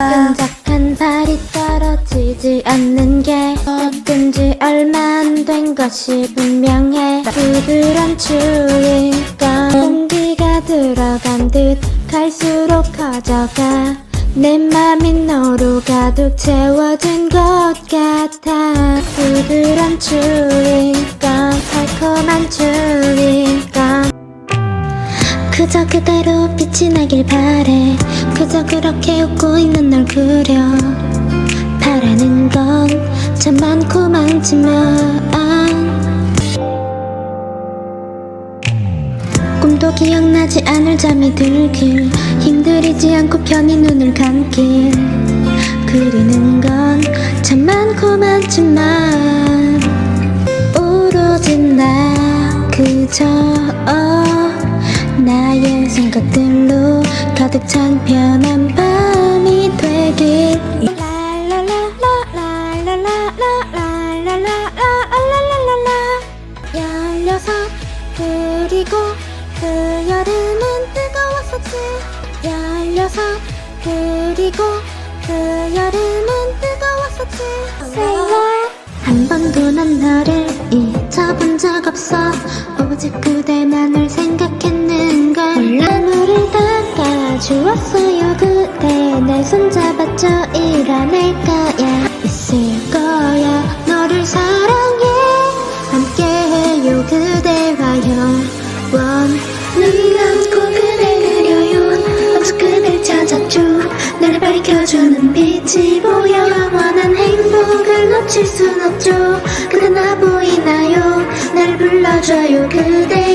끈적한 발이 떨어지지 않는 게 어떤 지 얼마 안 된 것이 분명해. 부드러운 추위가 공기가 들어간 듯 갈수록 커져가 내 맘이 너로 가득 채워진 것 같아. 부드러운 추위가 달콤한 추위가 그저 그대로 빛이 나길 바래. 그저 그렇게 웃고 있는 널 그려. 바라는 건 참 많고 많지만. 꿈도 기억나지 않을 잠이 들길. 힘들이지 않고 편히 눈을 감길. 그리는 건 참 많고 많지만 생각들로 가득 찬 편한 밤이 되길. 열여섯 그리고 그 여름은 뜨거웠었지 열여섯 그리고 그 여름은 뜨거웠었지 한 번도 난 너를 잊어본 적 없어 오직 그대만을 생각했는 닦아주었어요. 그대 내 손잡았죠. 일어날 거야. 있을 거야. 너를 사랑해. 함께해요. 그대와요. 원눈 감고 그댈 그려요. 어서 그댈 찾았죠 나를 밝혀주는 빛이 보여. 영원한 행복을 놓칠 순 없죠. 그대 나 보이나요? 나를 불러줘요. 그대